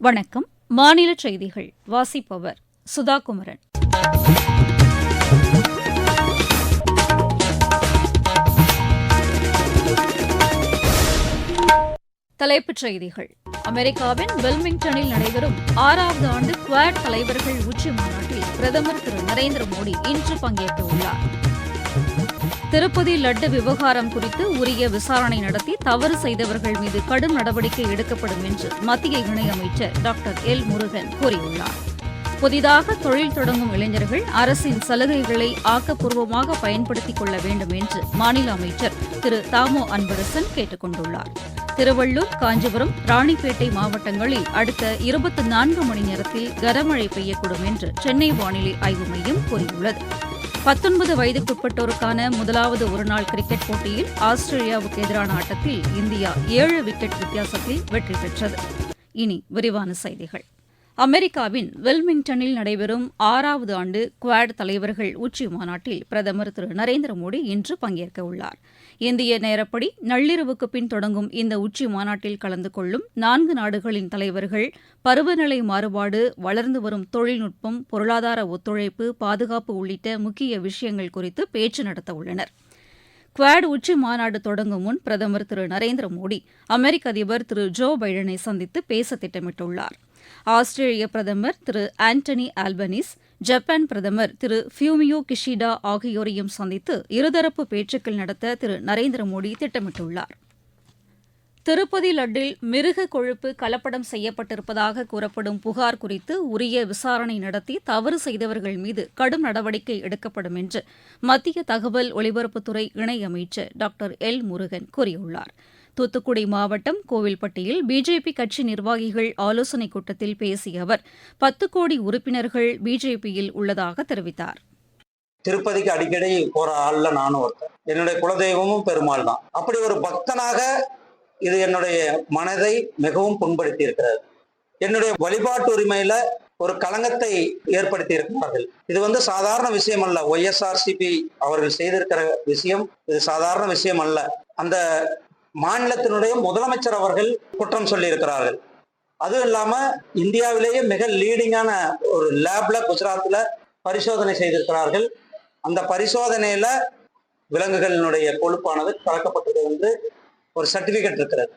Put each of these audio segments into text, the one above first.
வணக்கம். மாநில செய்திகள். வாசிப்பவர் சுதா குமரன் தலைப்புச் செய்திகள். அமெரிக்காவின் வெல்மிங்டனில் நடைபெறும் ஆறாவது ஆண்டு குவாட் தலைவர்கள் உச்சி மாநாட்டில் பிரதமர் திரு நரேந்திர மோடி இன்று பங்கேற்க உள்ளார் திருப்பதி லட்டு விவகாரம் குறித்து உரிய விசாரணை நடத்தி தவறு செய்தவர்கள் மீது கடும் நடவடிக்கை எடுக்கப்படும் என்று மத்திய இணையமைச்சர் டாக்டர் எல் முருகன் கூறியுள்ளார். புதிதாக தொழில் தொடங்கும் இளைஞர்கள் அரசின் சலுகைகளை ஆக்கப்பூர்வமாக பயன்படுத்திக் கொள்ள வேண்டும் என்று மாநில அமைச்சர் திரு தாமோ அன்பரசன் கேட்டுக் கொண்டுள்ளார் திருவள்ளூர் காஞ்சிபுரம் ராணிப்பேட்டை மாவட்டங்களில் அடுத்த இருபத்தி நான்கு மணி நேரத்தில் கனமழை பெய்யக்கூடும் என்று சென்னை வானிலை ஆய்வு மையம் கூறியுள்ளது. பத்தொன்பது வயதுக்குட்பட்டோருக்கான முதலாவது ஒருநாள் கிரிக்கெட் போட்டியில் ஆஸ்திரேலியாவுக்கு எதிரான ஆட்டத்தில் இந்தியா ஏழு விக்கெட் வித்தியாசத்தில் வெற்றி பெற்றது. இனி விரிவான செய்திகள். அமெரிக்காவின் வெல்மிங்டனில் நடைபெறும் ஆறாவது ஆண்டு குவாட் தலைவர்கள் உச்சி மாநாட்டில் பிரதமர் திரு நரேந்திர மோடி இன்று பங்கேற்க உள்ளார். இந்திய நேரப்படி நள்ளிரவுக்கு பின் தொடங்கும் இந்த உச்சி மாநாட்டில் கலந்து கொள்ளும் நான்கு நாடுகளின் தலைவர்கள் பருவநிலை மாறுபாடு வளர்ந்து வரும் தொழில்நுட்பம் பொருளாதார ஒத்துழைப்பு பாதுகாப்பு உள்ளிட்ட முக்கிய விஷயங்கள் குறித்து பேச்சு நடத்த உள்ளனர். குவாட் உச்சி மாநாடு தொடங்கும் முன் பிரதமர் திரு நரேந்திர மோடி அமெரிக்க அதிபர் திரு ஜோ பைடனை சந்தித்து பேச திட்டமிட்டுள்ளார். ஆஸ்திரேலிய பிரதமர் திரு ஆண்டனி ஆல்பனிஸ் ஜப்பான் பிரதமர் திரு ஃபியூமியோ கிஷிடா ஆகியோரையும் சந்தித்து இருதரப்பு பேச்சுக்கள் நடத்த திரு நரேந்திர மோடி திட்டமிட்டுள்ளார். திருப்பதி லட்டில் மிருக கொழுப்பு கலப்படம் செய்யப்பட்டிருப்பதாக கூறப்படும் புகார் குறித்து உரிய விசாரணை நடத்தி தவறு செய்தவர்கள் மீது கடும் நடவடிக்கை எடுக்கப்படும் என்று மத்திய தகவல் ஒலிபரப்புத்துறை இணையமைச்சர் டாக்டர் எல் முருகன் கூறியுள்ளார். தூத்துக்குடி மாவட்டம் கோவில்பட்டியில் பிஜேபி கட்சி நிர்வாகிகள் ஆலோசனைக் கூட்டத்தில் பேசிய அவர் பத்து கோடி உறுப்பினர்கள் பிஜேபியில் உள்ளதாக தெரிவித்தார். திருப்பதிக்கு அடிக்கடி போற ஆள்ல நானும் ஒருத்தன். என்னுடைய குலதெய்வமும் பெருமாள் தான். அப்படி ஒரு பக்தனாக இது என்னுடைய மனதை மிகவும் புண்படுத்தி இருக்கிறது என்னுடைய வழிபாட்டு உரிமையில ஒரு களங்கத்தை ஏற்படுத்தி இருக்கிறார்கள் இது வந்து சாதாரண விஷயம் அல்ல. ஒய்எஸ்ஆர்சிபி அவர்கள் செய்திருக்கிற விஷயம் இது சாதாரண விஷயம் அல்ல. அந்த மாநிலத்தினுடைய முதலமைச்சர் அவர்கள் குற்றம் சொல்லி இருக்கிறார்கள் அதுவும் இல்லாம இந்தியாவிலேயே மிக லீடிங்கான ஒரு லேப்ல குஜராத்ல பரிசோதனை செய்திருக்கிறார்கள். அந்த பரிசோதனையில விலங்குகளினுடைய கொழுப்பானது கலக்கப்பட்டது வந்து ஒரு சர்டிபிகேட் இருக்கிறது.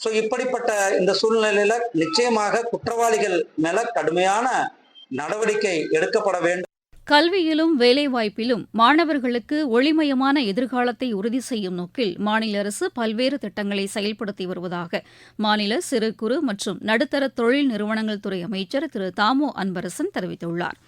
ஸோ இப்படிப்பட்ட இந்த சூழ்நிலையில நிச்சயமாக குற்றவாளிகள் மேல கடுமையான நடவடிக்கை எடுக்கப்பட வேண்டும். கல்வியிலும் வேலைவாய்ப்பிலும் மாணவர்களுக்கு ஒளிமயமான எதிர்காலத்தை உறுதி செய்யும் நோக்கில் மாநில அரசு பல்வேறு திட்டங்களை செயல்படுத்தி வருவதாக மாநில சிறு குறு மற்றும் நடுத்தர தொழில் நிறுவனங்கள் துறை அமைச்சர் திரு தாமோ அன்பரசன் தெரிவித்துள்ளார்.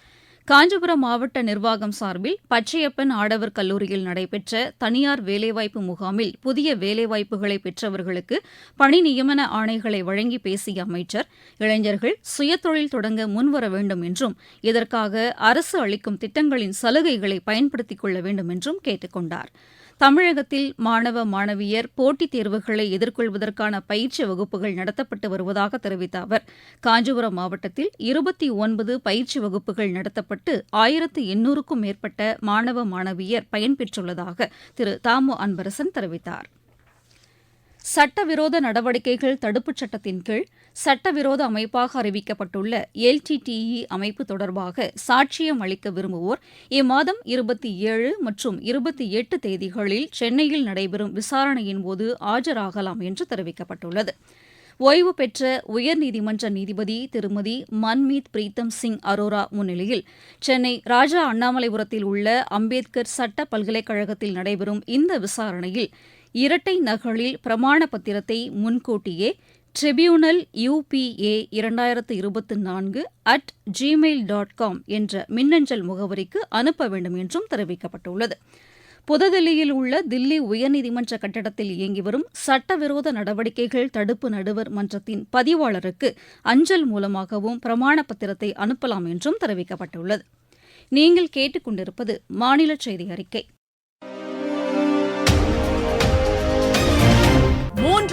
காஞ்சிபுரம் மாவட்ட நிர்வாகம் சார்பில் பச்சையப்பன் ஆடவர் கல்லூரியில் நடைபெற்ற தனியார் வேலைவாய்ப்பு முகாமில் புதிய வேலைவாய்ப்புகளை பெற்றவர்களுக்கு பணி நியமன ஆணைகளை வழங்கி பேசிய அமைச்சர் இளைஞர்கள் சுயதொழில் தொடங்க முன்வர வேண்டும் என்றும் இதற்காக அரசு அளிக்கும் திட்டங்களின் சலுகைகளை பயன்படுத்திக் கொள்ள வேண்டும் என்றும் கேட்டுக் கொண்டாா் தமிழகத்தில் மாணவ மாணவியர் போட்டித் தேர்வுகளை எதிர்கொள்வதற்கான பயிற்சி வகுப்புகள் நடத்தப்பட்டு வருவதாக தெரிவித்த அவர் காஞ்சிபுரம் மாவட்டத்தில் இருபத்தி ஒன்பது பயிற்சி வகுப்புகள் நடத்தப்பட்டு ஆயிரத்து எண்ணூறுக்கும் மேற்பட்ட மாணவ மாணவியர் பயன்பெற்றுள்ளதாக திரு. தாமு அன்பரசன் தெரிவித்தார். சட்டவிரோத நடவடிக்கைகள் தடுப்புச் சட்டத்தின் கீழ் சட்டவிரோத அமைப்பாக அறிவிக்கப்பட்டுள்ள எல்டிடிஇ அமைப்பு தொடர்பாக சாட்சியம் அளிக்க விரும்புவோர் இம்மாதம் இருபத்தி ஏழு மற்றும் இருபத்தி எட்டு தேதிகளில் சென்னையில் நடைபெறும் விசாரணையின்போது ஆஜராகலாம் என்று தெரிவிக்கப்பட்டுள்ளது. ஓய்வு பெற்ற உயர்நீதிமன்ற நீதிபதி திருமதி மன்மீத் பிரீத்தம் சிங் அரோரா முன்னிலையில் சென்னை ராஜா அண்ணாமலைபுரத்தில் உள்ள அம்பேத்கர் சட்ட பல்கலைக்கழகத்தில் நடைபெறும் இந்த விசாரணையில் இரட்டை நகலில் பிரமாண பத்திரத்தை முன்கூட்டியே ட்ரிபியூனல் யுபிஏ இரண்டாயிரத்து இருபத்தி நான்கு அட் ஜிமெயில் டாட் காம் என்ற மின்னஞ்சல் முகவரிக்கு அனுப்ப வேண்டும் என்றும் தெரிவிக்கப்பட்டுள்ளது. புதுதில்லியில் உள்ள தில்லி உயர்நீதிமன்ற கட்டடத்தில் இயங்கி வரும் சட்டவிரோத நடவடிக்கைகள் தடுப்பு நடுவர் மன்றத்தின் பதிவாளருக்கு அஞ்சல் மூலமாகவும் பிரமாண பத்திரத்தை அனுப்பலாம் என்றும் தெரிவிக்கப்பட்டுள்ளது. நீங்கள் கேட்டுக்கொண்டிருப்பது மாநில செய்தி அறிக்கை.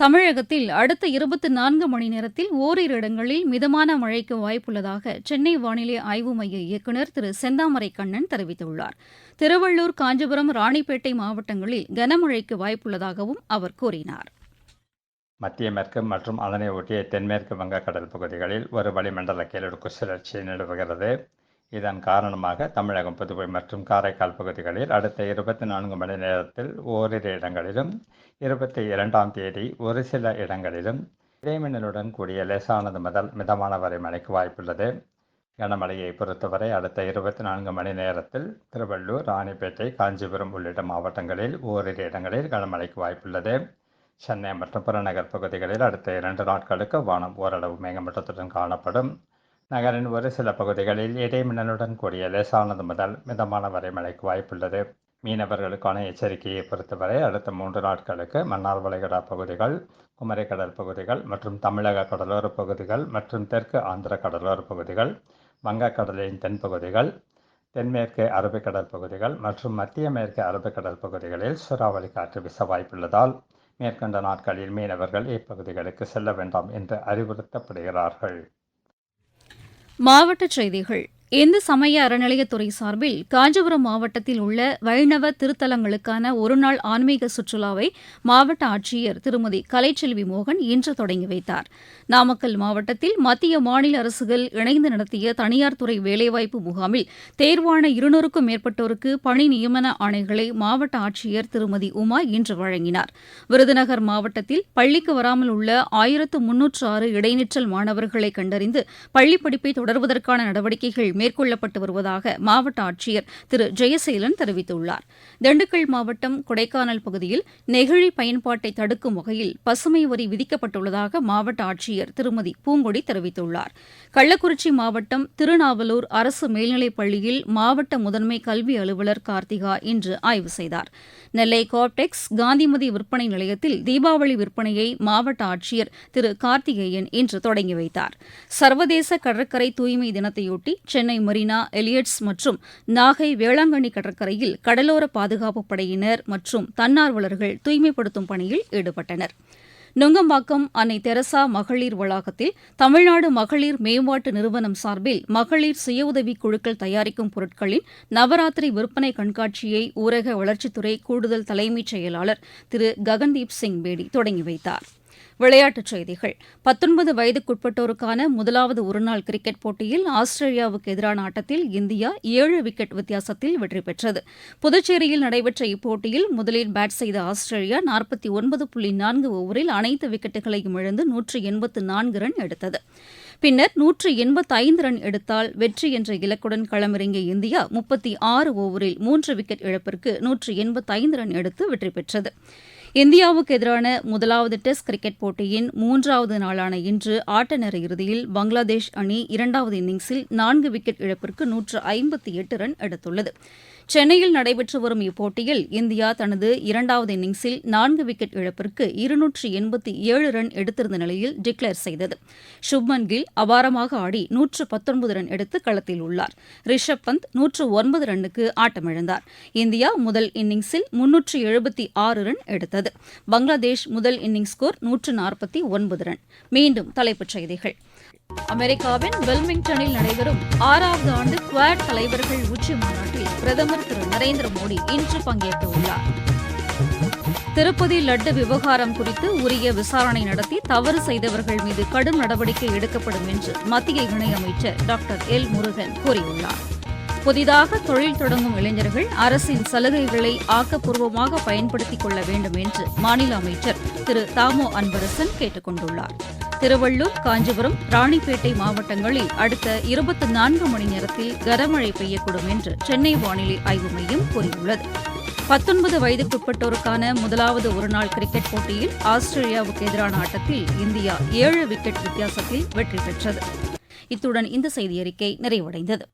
தமிழகத்தில் அடுத்த இருபத்தி நான்கு மணி நேரத்தில் ஓரிரு இடங்களில் மிதமான மழைக்கு வாய்ப்புள்ளதாக சென்னை வானிலை ஆய்வு மைய இயக்குநர் திரு செந்தாமரை கண்ணன் தெரிவித்துள்ளார். திருவள்ளூர் காஞ்சிபுரம் ராணிப்பேட்டை மாவட்டங்களில் கனமழைக்கு வாய்ப்புள்ளதாகவும் அவர் கூறினார். மத்திய மேற்கு மற்றும் அதனை ஒட்டிய தென்மேற்கு வங்கக்கடல் பகுதிகளில் ஒரு வளிமண்டல கீழடுக்கு சுழற்சி நிலவுகிறது. இதன் காரணமாக தமிழகம் புதுவை மற்றும் காரைக்கால் பகுதிகளில் அடுத்த இருபத்தி நான்கு மணி நேரத்தில் ஓரிரு இடங்களிலும் இருபத்தி இரண்டாம் தேதி ஒரு சில இடங்களிலும் இடைமின்னலுடன் கூடிய லேசானது முதல் மிதமான வரை மழைக்கு வாய்ப்புள்ளது. கனமழையை பொறுத்தவரை அடுத்த இருபத்தி நான்கு மணி நேரத்தில் திருவள்ளூர் ராணிப்பேட்டை காஞ்சிபுரம் உள்ளிட்ட மாவட்டங்களில் ஓரிரு இடங்களில் கனமழைக்கு வாய்ப்புள்ளது. சென்னை மற்றும் புறநகர் பகுதிகளில் அடுத்த இரண்டு நாட்களுக்கு வானம் ஓரளவு மேகமூட்டத்துடன் காணப்படும். நகரின் ஒரு சில பகுதிகளில் இடைமின்னலுடன் கூடிய லேசானது முதல் மிதமான வரை மழைக்கு வாய்ப்புள்ளது. மீனவர்களுக்கான எச்சரிக்கையை பொறுத்தவரை அடுத்த மூன்று நாட்களுக்கு மன்னார் வளைகுடா பகுதிகள் குமரி கடல் பகுதிகள் மற்றும் தமிழக கடலோர பகுதிகள் மற்றும் தெற்கு ஆந்திர கடலோர பகுதிகள் வங்கக்கடலின் தென்பகுதிகள் தென்மேற்கு அரபிக்கடல் பகுதிகள் மற்றும் மத்திய மேற்கு அரபிக்கடல் பகுதிகளில் சூறாவளி காற்று வீச வாய்ப்புள்ளதால் மேற்கண்ட நாட்களில் மீனவர்கள் இப்பகுதிகளுக்கு செல்ல வேண்டாம் என்று அறிவுறுத்தப்படுகிறார்கள். மாவட்டச் செய்திகள். இந்து சமய அறநிலையத்துறை சார்பில் காஞ்சிபுரம் மாவட்டத்தில் உள்ள வைணவ திருத்தலங்களுக்கான ஒருநாள் ஆன்மீக சுற்றுலாவை மாவட்ட ஆட்சியர் திருமதி கலைச்செல்வி மோகன் இன்று தொடங்கி வைத்தார். நாமக்கல் மாவட்டத்தில் மத்திய மாநில அரசுகள் இணைந்து நடத்திய தனியார் துறை வேலைவாய்ப்பு முகாமில் தேர்வான இருநூறுக்கும் மேற்பட்டோருக்கு பணி நியமன ஆணைகளை மாவட்ட ஆட்சியர் திருமதி உமா இன்று வழங்கினார். விருதுநகர் மாவட்டத்தில் பள்ளிக்கு வராமல் உள்ள ஆயிரத்து முன்னூற்று ஆறு இடைநிற்றல் மாணவர்களை கண்டறிந்து பள்ளிப் படிப்பை தொடர்வதற்கான நடவடிக்கைகள் மேற்கொள்ளப்பட்டு வருவதாக மாவட்ட ஆட்சியர் திரு ஜெயசீலன் தெரிவித்துள்ளார். திண்டுக்கல் மாவட்டம் கொடைக்கானல் பகுதியில் நெகிழி பயன்பாட்டை தடுக்கும் வகையில் பசுமை வரி விதிக்கப்பட்டுள்ளதாக மாவட்ட ஆட்சியர் திருமதி பூங்கொடி தெரிவித்துள்ளார். கள்ளக்குறிச்சி மாவட்டம் திருநாவலூர் அரசு மேல்நிலைப் பள்ளியில் மாவட்ட முதன்மை கல்வி அலுவலர் கார்த்திகா இன்று ஆய்வு செய்தார். நெல்லை கோப்டெக்ஸ் காந்திமதி விற்பனை நிலையத்தில் தீபாவளி விற்பனையை மாவட்ட ஆட்சியர் திரு கார்த்திகேயன் இன்று தொடங்கி வைத்தார். சர்வதேச கடற்கரை தூய்மை தினத்தையொட்டி சென்னை மெரினா எலியட்ஸ் மற்றும் நாகை வேளாங்கண்ணி கடற்கரையில் கடலோர பாதுகாப்புப் படையினர் மற்றும் தன்னார்வலர்கள் தூய்மைப்படுத்தும் பணியில் ஈடுபட்டனர். நுங்கம்பாக்கம் அன்னை தெரசா மகளிர் வளாகத்தில் தமிழ்நாடு மகளிர் மேம்பாட்டு நிறுவனம் சார்பில் மகளிர் சுய உதவி குழுக்கள் தயாரிக்கும் பொருட்களின் நவராத்திரி விற்பனை கண்காட்சியை ஊரக வளர்ச்சித்துறை கூடுதல் தலைமைச் செயலாளர் திரு ககன்தீப் சிங் பேடி தொடங்கி வைத்தார். விளையாட்டுச் செய்திகள். பத்தொன்பது வயதுக்குட்பட்டோருக்கான முதலாவது ஒருநாள் கிரிக்கெட் போட்டியில் ஆஸ்திரேலியாவுக்கு எதிரான ஆட்டத்தில் இந்தியா ஏழு விக்கெட் வித்தியாசத்தில் வெற்றி பெற்றது. புதுச்சேரியில் நடைபெற்ற இப்போட்டியில் முதலில் பேட் செய்த ஆஸ்திரேலியா நாற்பத்தி ஒன்பது புள்ளி நான்கு ஓவரில் அனைத்து விக்கெட்டுகளையும் இழந்து நூற்று எண்பத்து நான்கு ரன் எடுத்தது. பின்னர் நூற்று எண்பத்தைந்து ரன் எடுத்தால் வெற்றி என்ற இலக்குடன் களமிறங்கிய இந்தியா முப்பத்தி ஆறு ஓவரில் மூன்று விக்கெட் இழப்பிற்கு நூற்று எண்பத்தைந்து ரன் எடுத்து வெற்றி பெற்றது. இந்தியாவுக்கு எதிரான முதலாவது டெஸ்ட் கிரிக்கெட் போட்டியின் மூன்றாவது நாளான இன்று ஆட்ட நேர இறுதியில் பங்களாதேஷ் அணி இரண்டாவது இன்னிங்ஸில் நான்கு விக்கெட் இழப்பிற்கு நூற்று ஐம்பத்தி எட்டு ரன் எடுத்துள்ளது. சென்னையில் நடைபெற்று வரும் இப்போட்டியில் இந்தியா தனது இரண்டாவது இன்னிங்ஸில் நான்கு விக்கெட் இழப்பிற்கு இருநூற்றி எண்பத்தி ஏழு ரன் எடுத்திருந்த நிலையில் டிக்ளேர் செய்தது. சுப்மன் கில் அபாரமாக ஆடி நூற்று பத்தொன்பது ரன் எடுத்து களத்தில் உள்ளார். ரிஷப் பந்த் நூற்று ஒன்பது ரன்னுக்கு ஆட்டமிழந்தார். இந்தியா முதல் இன்னிங்ஸில் முன்னூற்று எழுபத்தி ஆறு ரன் எடுத்தது. பங்களாதேஷ் முதல் இன்னிங்ஸ் ஸ்கோர் நூற்று நாற்பத்தி ஒன்பது ரன். மீண்டும் தலைப்புச் செய்திகள். அமெரிக்காவின் வெல்மிங்டனில் நடைபெறும் ஆறாவது ஆண்டு குவாட் தலைவர்கள் உச்சி மாநாட்டில் பிரதமர் திரு நரேந்திர மோடி இன்று பங்கேற்க உள்ளார் திருப்பதி லட்டு விவகாரம் குறித்து உரிய விசாரணை நடத்தி தவறு செய்தவர்கள் மீது கடும் நடவடிக்கை எடுக்கப்படும் என்று மத்திய இணையமைச்சர் டாக்டர் எல் முருகன் கூறியுள்ளார். புதிதாக தொழில் தொடங்கும் இளைஞர்கள் அரசின் சலுகைகளை ஆக்கப்பூர்வமாக பயன்படுத்திக் கொள்ள வேண்டும் என்று மாநில அமைச்சர் திரு தாமோ அன்பரசன் கேட்டுக் கொண்டுள்ளார். திருவள்ளூர் காஞ்சிபுரம் ராணிப்பேட்டை மாவட்டங்களில் அடுத்த இருபத்தி நான்கு மணி நேரத்தில் கனமழை பெய்யக்கூடும் என்று சென்னை வானிலை ஆய்வு மையம் கூறியுள்ளது. பத்தொன்பது வயதுக்குட்பட்டோருக்கான முதலாவது ஒருநாள் கிரிக்கெட் போட்டியில் ஆஸ்திரேலியாவுக்கு எதிரான ஆட்டத்தில் இந்தியா ஏழு விக்கெட் வித்தியாசத்தில் வெற்றி பெற்றது. இத்துடன் இந்த செய்தியறிக்கை நிறைவடைந்தது.